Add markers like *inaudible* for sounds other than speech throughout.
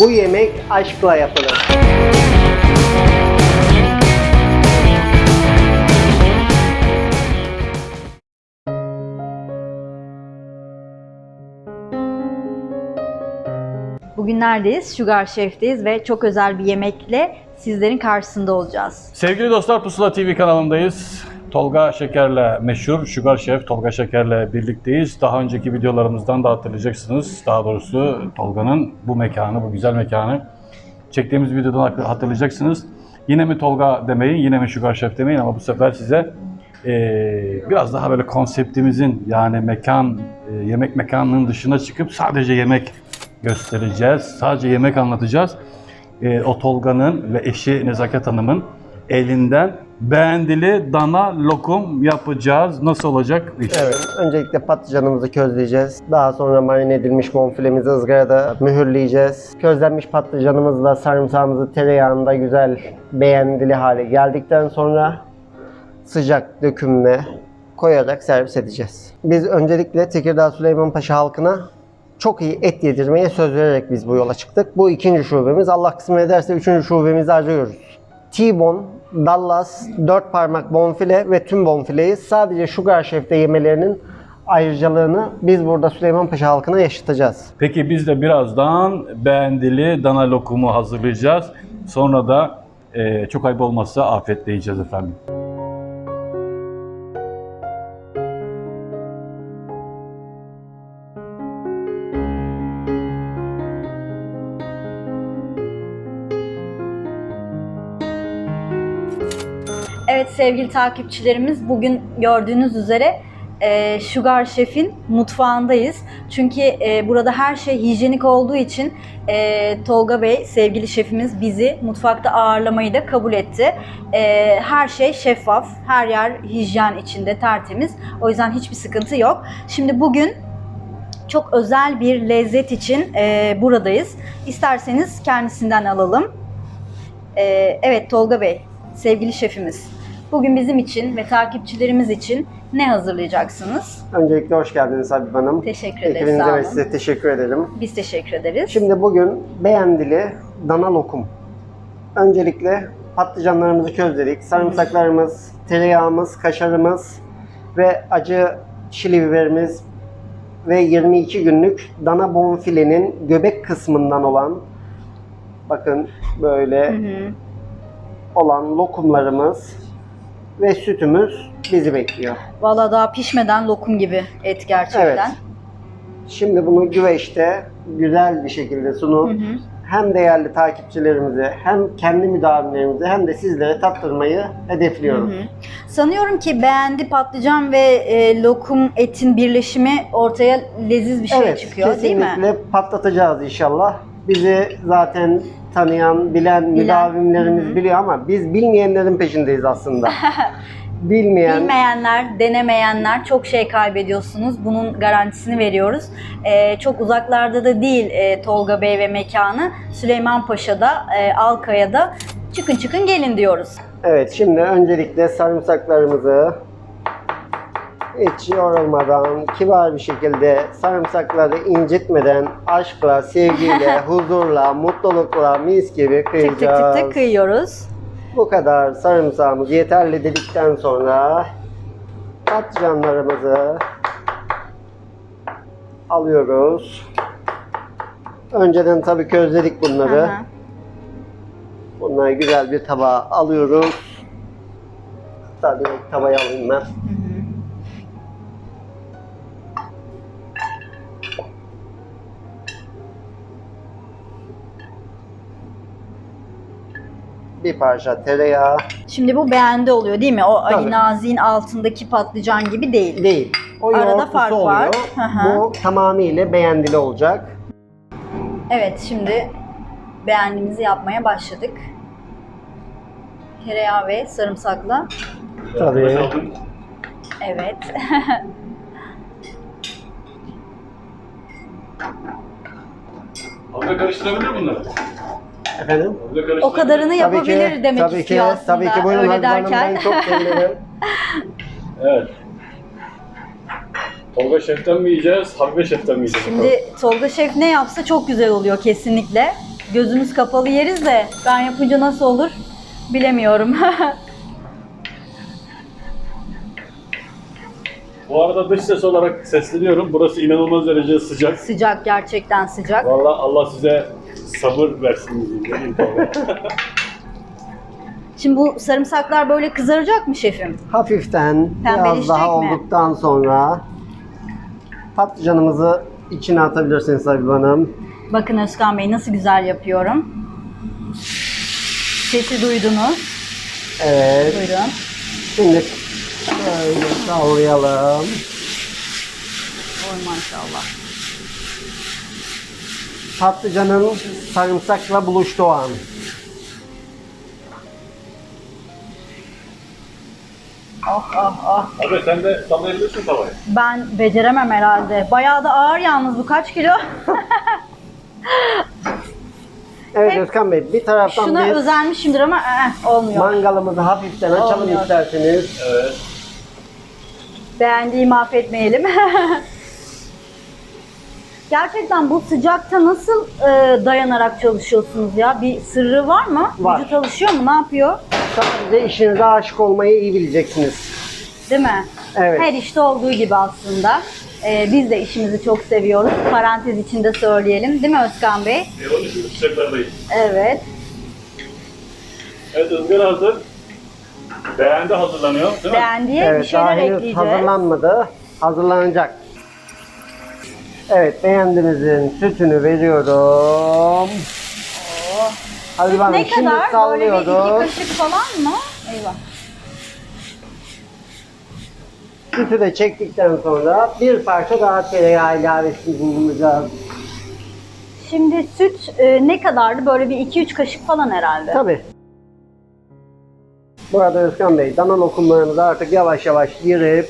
Bu yemek aşkla yapılır. Bugün neredeyiz? Sugar Chef'teyiz ve çok özel bir yemekle sizlerin karşısında olacağız. Sevgili dostlar Pusula TV kanalındayız. Tolga Şeker'le meşhur Sugar Chef Tolga Şeker'le birlikteyiz. Daha önceki videolarımızdan da hatırlayacaksınız. Daha doğrusu Tolga'nın bu mekanı, bu güzel mekanı çektiğimiz videodan hatırlayacaksınız. Yine mi Tolga demeyin, yine mi Sugar Chef demeyin ama bu sefer size eee, biraz daha böyle konseptimizin yani mekan, e, yemek mekanının dışına çıkıp sadece yemek göstereceğiz. Sadece yemek anlatacağız. E, o Tolga'nın ve eşi Nezaket Hanım'ın elinden beğendili dana lokum yapacağız. Nasıl olacak? Evet, öncelikle patlıcanımızı közleyeceğiz. Daha sonra marine edilmiş bonfilemizi ızgarada mühürleyeceğiz. Közlenmiş patlıcanımızla sarımsağımızı tereyağında güzel beğendili hale geldikten sonra sıcak dökümle koyarak servis edeceğiz. Biz öncelikle Tekirdağ Süleymanpaşa halkına çok iyi et yedirmeye söz vererek biz bu yola çıktık. Bu ikinci şubemiz. Allah kısmet ederse üçüncü şubemizi arıyoruz. T-bone, Dallas, dört parmak bonfile ve tüm bonfileyi sadece Sugar Chef'te yemelerinin ayrıcalığını biz burada Süleymanpaşa halkına yaşatacağız. Peki biz de birazdan beğendili dana lokumu hazırlayacağız. Sonra da e, çok ayıp olmazsa afiyetle yiyeceğiz efendim. Sevgili takipçilerimiz bugün gördüğünüz üzere e, Sugar Chef'in mutfağındayız. Çünkü e, burada her şey hijyenik olduğu için e, Tolga Bey sevgili şefimiz bizi mutfakta ağırlamayı da kabul etti. E, her şey şeffaf, her yer hijyen içinde tertemiz. O yüzden hiçbir sıkıntı yok. Şimdi bugün çok özel bir lezzet için buradayız. İsterseniz kendisinden alalım. Evet Tolga Bey, sevgili şefimiz. Bugün bizim için ve takipçilerimiz için ne hazırlayacaksınız? Öncelikle hoş geldiniz Habib Hanım. Teşekkür ederiz, Ekibinize ve size teşekkür ederim. Biz teşekkür ederiz. Şimdi bugün beğendili dana lokum. Öncelikle patlıcanlarımızı közledik. Sarımsaklarımız, tereyağımız, kaşarımız ve acı çili biberimiz ve 22 günlük dana bonfilenin göbek kısmından olan bakın böyle Hı hı. olan lokumlarımız ve sütümüz bizi bekliyor. Valla daha pişmeden lokum gibi et gerçekten. Evet. Şimdi bunu güveçte güzel bir şekilde sunup Hı hı. hem değerli takipçilerimize hem kendi müdavimlerimize hem de sizlere tattırmayı hedefliyoruz. Hı hı. Sanıyorum ki beğendi patlıcan ve e, lokum etin birleşimi ortaya leziz bir şey evet, çıkıyor değil mi? kesinlikle patlatacağız inşallah. Bizi zaten tanıyan, bilen, müdavimlerimiz Hı hı. biliyor ama biz bilmeyenlerin peşindeyiz aslında. *laughs* Bilmeyen, Bilmeyenler, denemeyenler çok şey kaybediyorsunuz. Bunun garantisini veriyoruz. Ee, çok uzaklarda da değil e, Tolga Bey ve mekanı. Süleymanpaşa'da, e, Alkaya'da çıkın çıkın gelin diyoruz. Evet şimdi öncelikle sarımsaklarımızı hiç yorulmadan, kibar bir şekilde sarımsakları incitmeden aşkla, sevgiyle, *laughs* huzurla, mutlulukla mis gibi Tık tık tık kıyacağız. tık kıyıyoruz. Bu kadar sarımsağımız yeterli dedikten sonra patlıcanlarımızı alıyoruz. Önceden tabii közledik bunları. Hı hı. Bunları güzel bir tabağa alıyoruz. Tabii tavayı alayım ben. Bir parça tereyağı Şimdi bu beğendi oluyor değil mi? O Ali Tabii. Nazi'nin altındaki patlıcan gibi değil. değil. O Arada fark oluyor. var. Hı hı. Bu tamamıyla beğendili olacak. Evet şimdi beğendiğimizi yapmaya başladık. Tereyağı ve sarımsakla. Tabii. Evet. Abla karıştırabilir bunları. Efendim? O kadarını Tabii yapabilir ki, demek tabii istiyor ki, aslında Tabii ki buyurun öyle derken. ben çok sevinirim. *laughs* Evet. Tolga Şef'ten mi yiyeceğiz, Habibe Şef'ten mi yiyeceğiz? Şimdi Tolga Şef ne yapsa çok güzel oluyor kesinlikle. Gözümüz kapalı yeriz de ben yapınca nasıl olur bilemiyorum. *laughs* Bu arada dış ses olarak sesleniyorum. Burası inanılmaz derecede sıcak. sıcak gerçekten sıcak. Vallahi Allah size sabır versin Tolga. Şimdi bu sarımsaklar böyle kızaracak mı şefim? Hafiften biraz Pembeleşecek daha mi? olduktan sonra patlıcanımızı içine atabilirsiniz Habib Hanım. Bakın Özkan Bey nasıl güzel yapıyorum. Sesi duydunuz. Evet. Buyurun. Şimdi şöyle kavrayalım. Oy maşallah. Patlıcanın sarımsakla buluştuğu an. Oh oh oh. Abi sen de sallayabilirsin tavayı. Ben beceremem herhalde. Bayağı da ağır yalnız bu kaç kilo? *laughs* Evet Hep Özkan Bey bir taraftan Şuna biz özenmişimdir ama eh, olmuyor. mangalımızı hafiften açalım Olmuyor. isterseniz. Evet. Beğendiği mahvetmeyelim. *laughs* Gerçekten bu sıcakta nasıl e, dayanarak çalışıyorsunuz ya? Bir sırrı var mı? Var. Vücut alışıyor mu? Ne yapıyor? Sadece işinize aşık olmayı iyi bileceksiniz. Değil mi? Evet. Her işte olduğu gibi aslında. E, biz de işimizi çok seviyoruz. Parantez içinde söyleyelim. Değil mi Özkan Bey? E, onun için sıcaklardayız. Evet. Evet ızgara hazır. Beğendi hazırlanıyor değil mi? Beğendiği bir Evet daha şeyler henüz ekleyeceğiz. hazırlanmadı. Hazırlanacak. Evet beğendimizin sütünü veriyorum. Hadi bana ne şimdi kadar? Böyle bir iki sallıyoruz. kaşık falan mı? Eyvah. Sütü de çektikten sonra bir parça daha tereyağı ilavesi bulunacağız. Şimdi süt e, ne kadardı? Böyle bir 2-3 kaşık falan herhalde. Tabii. Burada Özkan Bey, dana lokumlarımızı artık yavaş yavaş girip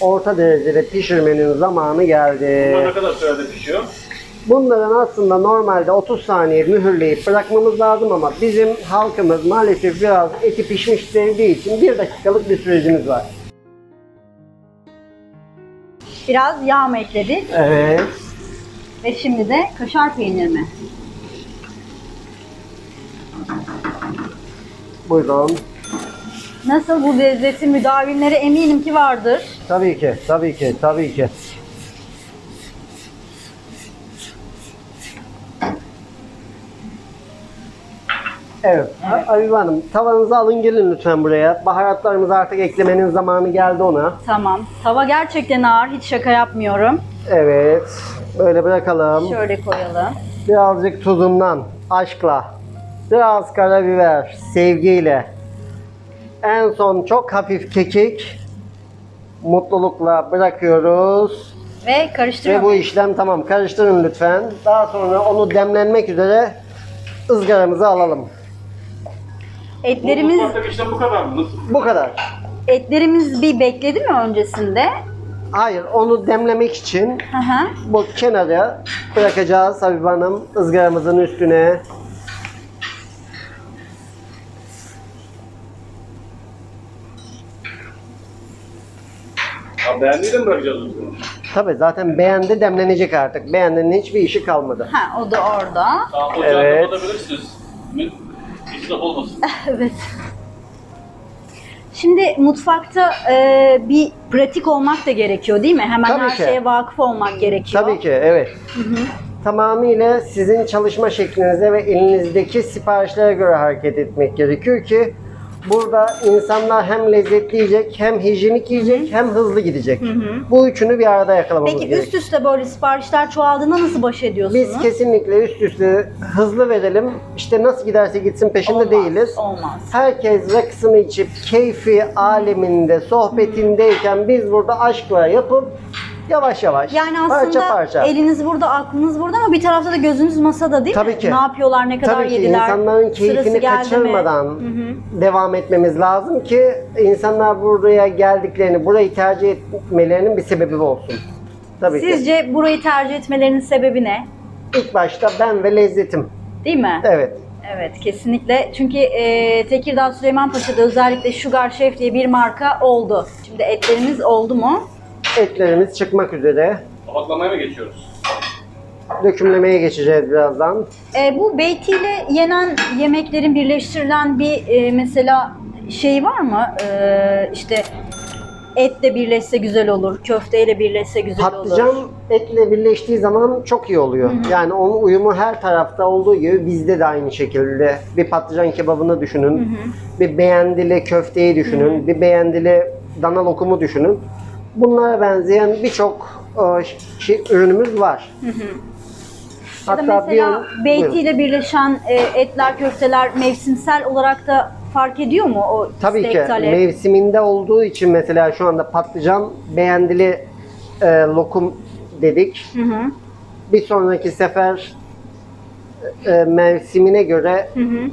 orta derecede pişirmenin zamanı geldi. Bunlar ne kadar sürede pişiyor? Bunların aslında normalde 30 saniye mühürleyip bırakmamız lazım ama bizim halkımız maalesef biraz eti pişmiş sevdiği için bir dakikalık bir sürecimiz var. Biraz yağ mı ekledik? Evet. Ve şimdi de kaşar peynir mi? Buyurun. Nasıl bu lezzeti müdavimleri eminim ki vardır. Tabii ki, tabii ki, tabii ki. Evet, evet. Aviv Hanım, tavanızı alın gelin lütfen buraya. Baharatlarımızı artık eklemenin zamanı geldi ona. Tamam. Tava gerçekten ağır. Hiç şaka yapmıyorum. Evet, böyle bırakalım. Şöyle koyalım. Birazcık tuzundan, aşkla, biraz karabiber, sevgiyle. En son çok hafif kekik, mutlulukla bırakıyoruz. Ve Ve karıştırıyorum. bu işlem tamam. Karıştırın lütfen. Daha sonra onu demlenmek üzere ızgaramıza alalım. Etlerimiz Bu işlem bu kadar mı? Nasıl? Bu kadar. etlerimiz bir bekledi mi öncesinde? Hayır, onu demlemek için Hı hı. bu kenara bırakacağız Habib Hanım ızgaramızın üstüne. Ha, beğendiği de mi bırakacağız bunu? Tabi zaten beğendi demlenecek artık. Beğendinin hiçbir işi kalmadı. Ha, o da orada. Tamam ocağı Evet. kapatabilirsiniz. Mü- İsraf olmasın. *laughs* Evet. Şimdi mutfakta e, bir pratik olmak da gerekiyor değil mi? Hemen Tabii her ki. şeye vakıf olmak gerekiyor. Tabii ki evet. Tamamıyla sizin çalışma şeklinize ve elinizdeki siparişlere göre hareket etmek gerekiyor ki burada insanlar hem lezzetli yiyecek, hem hijyenik yiyecek, hem hızlı gidecek. Bu üçünü bir arada yakalamamız Peki gerekiyor. üst üste böyle siparişler çoğaldığında nasıl baş ediyorsunuz? Biz kesinlikle üst üste hızlı verelim. İşte nasıl giderse gitsin peşinde Olmaz, değiliz. Olmaz. Herkes rakısını içip keyfi aleminde, sohbetindeyken biz burada aşkla yapıp yavaş yavaş, Yani aslında parça parça. eliniz burada, aklınız burada ama bir tarafta da gözünüz masada değil Tabii mi? ki. Ne yapıyorlar, ne kadar Tabii ki yediler, insanların keyfini geldi mi? kaçırmadan devam etmemiz lazım ki insanlar buraya geldiklerini, burayı tercih etmelerinin bir sebebi olsun. Tabii ki. Sizce burayı tercih etmelerinin sebebi ne? İlk başta ben ve lezzetim. Değil mi? Evet. Evet kesinlikle. Çünkü e, Tekirdağ Süleymanpaşa'da özellikle Sugar Chef diye bir marka oldu. Şimdi etlerimiz oldu mu? Etlerimiz çıkmak üzere. Tabaklamaya mı geçiyoruz? Dökümlemeye geçeceğiz birazdan. E, bu beytiyle yenen yemeklerin birleştirilen bir e, mesela şey var mı? E, işte etle birleşse güzel olur, köfteyle birleşse güzel Patlıcan olur. etle birleştiği zaman çok iyi oluyor. Yani onun uyumu her tarafta olduğu gibi bizde de aynı şekilde. Bir patlıcan kebabını düşünün. Bir beğendili köfteyi düşünün. Bir beğendili dana lokumu düşünün. Bunlara benzeyen birçok e, şey, ürünümüz var. Ya da mesela buyurun. beytiyle birleşen e, etler, köfteler mevsimsel olarak da fark ediyor mu o Tabii ki talep? mevsiminde olduğu için mesela şu anda patlıcan beğendili e, lokum dedik. Hı hı, Bir sonraki sefer e, mevsimine göre hı hı.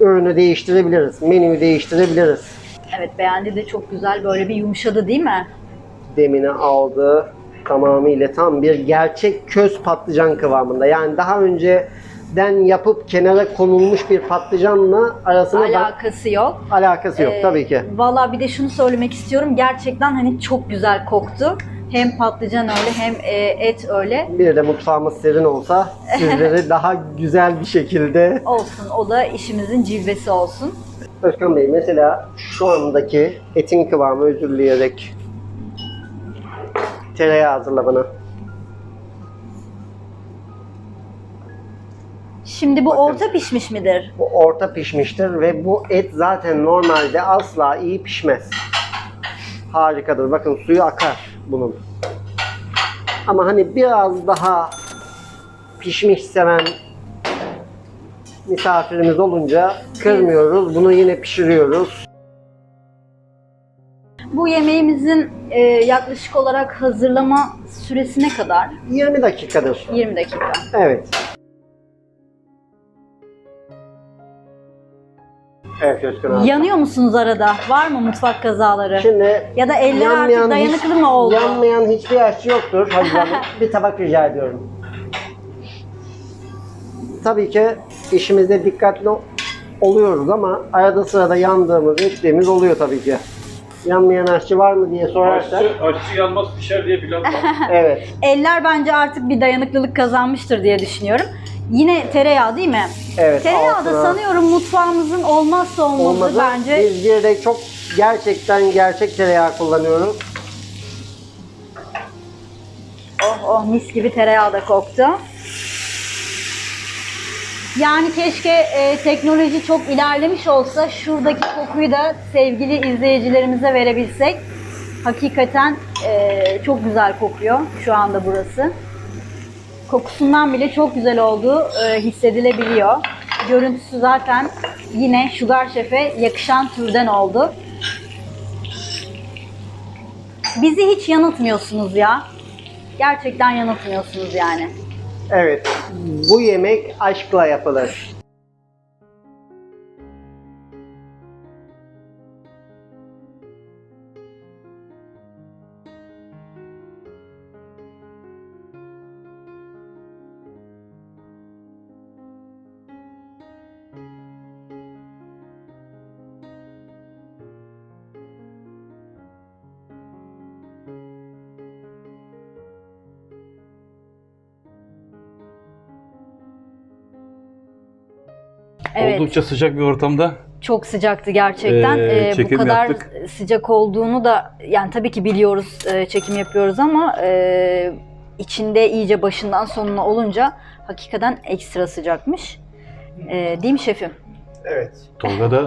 ürünü değiştirebiliriz, menüyü değiştirebiliriz. Evet beğendi de çok güzel böyle bir yumuşadı değil mi? Demini aldı tamamıyla tam bir gerçek köz patlıcan kıvamında. Yani daha önceden yapıp kenara konulmuş bir patlıcanla arasında da Alakası yok. alakası yok Ee, tabii ki. Valla bir de şunu söylemek istiyorum. Gerçekten hani çok güzel koktu. Hem patlıcan öyle hem e, et öyle. Bir de mutfağımız serin olsa *laughs* sizleri daha güzel bir şekilde Olsun o da işimizin cilvesi olsun. Özkan Bey mesela şu andaki etin kıvamı özür dileyerek tereyağı hazırla bana. Şimdi bu Bakın. orta pişmiş midir? Bu orta pişmiştir ve bu et zaten normalde asla iyi pişmez. Harikadır. Bakın suyu akar bunun. Ama hani biraz daha pişmiş seven misafirimiz olunca kırmıyoruz. Bunu yine pişiriyoruz. Bu yemeğimizin e, yaklaşık olarak hazırlama süresi ne kadar? 20 dakikadır. 20 dakika. Evet. Evet Özkan abi. Yanıyor musunuz arada? Var mı mutfak kazaları? Şimdi Ya da eller artık dayanıklı hiç- mı oldu? Yanmayan hiçbir aşçı yoktur. Hadi *laughs* bir tabak rica ediyorum. Tabii ki işimizde dikkatli oluyoruz ama arada sırada yandığımız, ettiğimiz oluyor tabii ki. Yanmayan aşçı var mı diye sorarsak. Aşçı, aşçı yanmaz pişer diye bir laf var. *laughs* Evet. Eller bence artık bir dayanıklılık kazanmıştır diye düşünüyorum. Yine tereyağı değil mi? Evet, Tereyağı da altına- sanıyorum mutfağımızın olmazsa olmazı Olmadı. bence. Biz bir de çok gerçekten gerçek tereyağı kullanıyoruz. Oh oh mis gibi tereyağı da koktu. Yani keşke e, teknoloji çok ilerlemiş olsa şuradaki kokuyu da sevgili izleyicilerimize verebilsek. Hakikaten e, çok güzel kokuyor şu anda burası. Kokusundan bile çok güzel olduğu e, hissedilebiliyor. Görüntüsü zaten yine Sugar Chef'e yakışan türden oldu. Bizi hiç yanıltmıyorsunuz ya. Gerçekten yanıltmıyorsunuz yani. Evet. Bu yemek aşkla yapılır. Evet. Oldukça sıcak bir ortamda. Çok sıcaktı gerçekten. Ee, Ee, bu kadar yaptık. sıcak olduğunu da yani tabii ki biliyoruz e, çekim yapıyoruz ama e, içinde iyice başından sonuna olunca hakikaten ekstra sıcakmış. E, değil mi şefim? Evet. Tolga da e,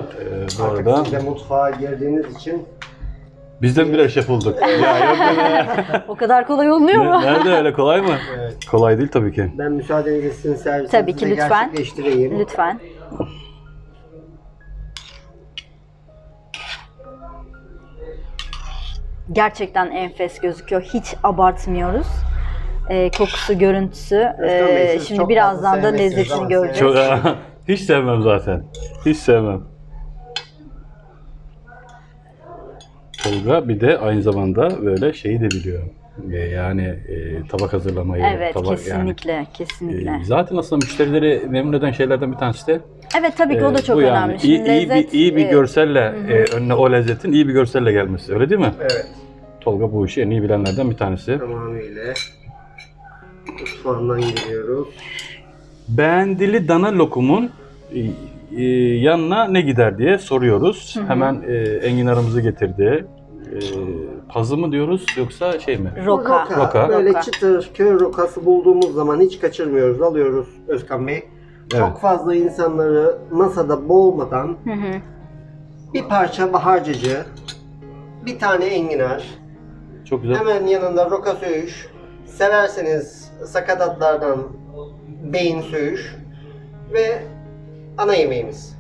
bu Artık arada siz de mutfağa girdiğiniz için bizden birer şef olduk. ya yok. *laughs* O kadar kolay olmuyor mu? Ne- Nerede öyle kolay mı? Evet. Kolay değil tabii ki. ben müsaadenizle sizin servisinizi Tabii ki, lütfen. gerçekleştireyim. Lütfen. Gerçekten enfes gözüküyor. Hiç abartmıyoruz. Ee, kokusu, görüntüsü. Siz şimdi çok birazdan da lezzetini göreceğiz. Çok, *laughs* hiç sevmem zaten. Hiç sevmem. Tolga bir de aynı zamanda böyle şeyi de biliyor. E, Yani e, tabak hazırlamayı. Evet, tabak, yani, kesinlikle, kesinlikle. e, zaten aslında müşterileri memnun eden şeylerden bir tanesi de evet tabii ki o da e, çok bu yani. önemli. İyi, Şimdi iyi bir, lezzet, iyi bir e, görselle e, önüne o lezzetin iyi bir görselle gelmesi. Öyle değil mi? Evet. Tolga bu işi en iyi bilenlerden bir tanesi. Tamamıyla mutfağından giriyoruz. Beğendili dana lokumun e, e, yanına ne gider diye soruyoruz. Hemen e, enginarımızı getirdi. E, pazı mı diyoruz yoksa şey mi? Roka. Roka. Böyle Roka. çıtır köy rokası bulduğumuz zaman hiç kaçırmıyoruz. Alıyoruz Özkan Bey. Evet. Çok fazla insanları masada boğmadan Hı hı. bir parça baharcıcı, bir tane enginar, Çok güzel. hemen yanında roka söğüş, severseniz sakatatlardan beyin söğüş ve ana yemeğimiz.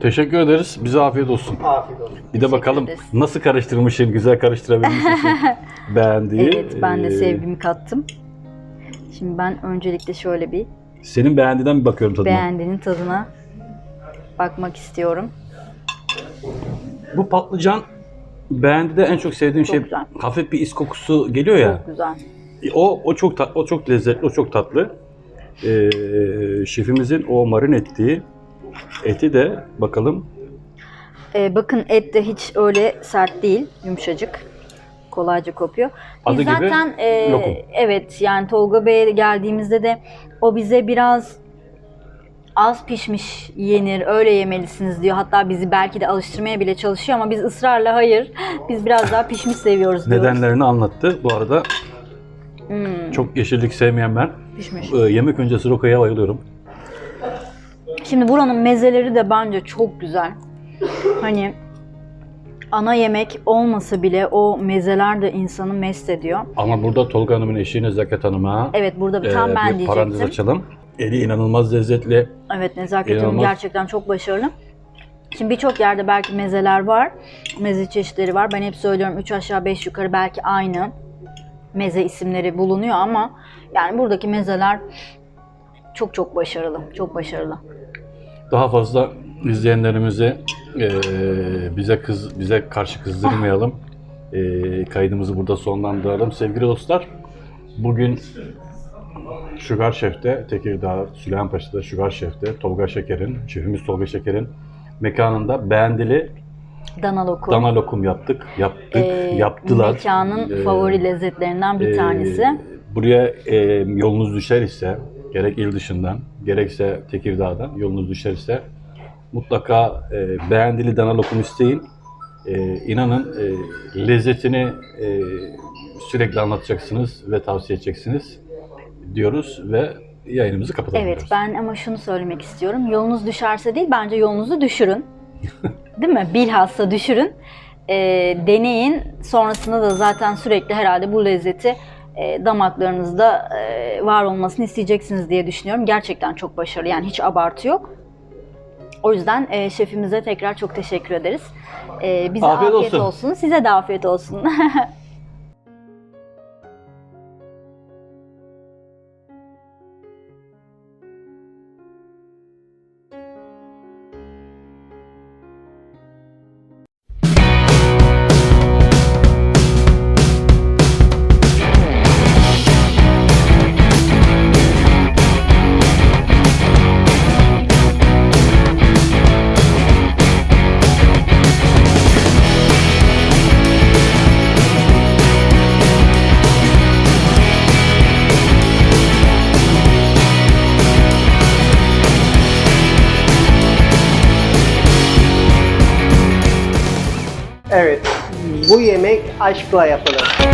Teşekkür ederiz. Bize afiyet olsun. Afiyet olsun. Bir de bakalım ederiz. nasıl karıştırmışsın, güzel karıştırabilmişsin *laughs* beğendiği. Evet ben de e, sevgimi kattım. Şimdi ben öncelikle şöyle bir Senin beğendiğinden bir bakıyorum tadına. beğendiğinin tadına bakmak istiyorum. Bu patlıcan beğendi de en çok sevdiğim Çok şey güzel. hafif bir is kokusu geliyor ya. Çok güzel. O o çok tat, o çok lezzetli, o çok tatlı. Ee, şefimizin o marin ettiği eti de bakalım Ee, bakın et de hiç öyle sert değil, yumuşacık. Kolayca kopuyor. Biz Adı gibi zaten e, lokum. evet yani Tolga Bey'e geldiğimizde de o bize biraz az pişmiş yenir, öyle yemelisiniz diyor. Hatta bizi belki de alıştırmaya bile çalışıyor ama biz ısrarla hayır, biz biraz daha pişmiş seviyoruz diyoruz. nedenlerini anlattı. Bu arada Hmm, çok yeşillik sevmeyen ben pişmiş. e, yemek öncesi rokaya bayılıyorum. Şimdi buranın mezeleri de bence çok güzel. Hani ana yemek olmasa bile o mezeler de insanı mest ediyor. Ama burada Tolga Hanım'ın eşi Nezaket Hanım'a Evet burada bir e, tam ben bir parantez diyecektim. açalım. Eli inanılmaz lezzetli. Evet Nezaket Hanım İnanılmaz. gerçekten çok başarılı. Şimdi birçok yerde belki mezeler var. Meze çeşitleri var. Ben hep söylüyorum 3 aşağı 5 yukarı belki aynı meze isimleri bulunuyor ama yani buradaki mezeler çok çok başarılı. Çok başarılı. Daha fazla izleyenlerimizi e, bize kız bize karşı kızdırmayalım. E, kaydımızı burada sonlandıralım. Sevgili dostlar, bugün Sugar Chef'te, Tekirdağ, Süleymanpaşa'da Sugar Chef'te Tolga Şeker'in, şefimiz Tolga Şeker'in mekanında beğendili Dana lokum. dana lokum yaptık. Yaptık, Ee, yaptılar. Mekanın Ee, favori lezzetlerinden bir Ee, tanesi. Buraya e, yolunuz düşer ise gerek il dışından gerekse Tekirdağ'dan yolunuz düşer ise mutlaka e, beğendili dana lokum isteyin. E, inanın e, lezzetini e, sürekli anlatacaksınız ve tavsiye edeceksiniz diyoruz ve yayınımızı kapatalım. Evet diyoruz. ben ama şunu söylemek istiyorum. Yolunuz düşerse değil bence yolunuzu düşürün. *laughs* değil mi? Bilhassa düşürün. Ee, deneyin. Sonrasında da zaten sürekli herhalde bu lezzeti e, damaklarınızda e, var olmasını isteyeceksiniz diye düşünüyorum. Gerçekten çok başarılı. Yani hiç abartı yok. O yüzden e, şefimize tekrar çok teşekkür ederiz. E, bize Afiyet afiyet, olsun. olsun. Size de afiyet olsun. *laughs* yemek aşkla yapılır.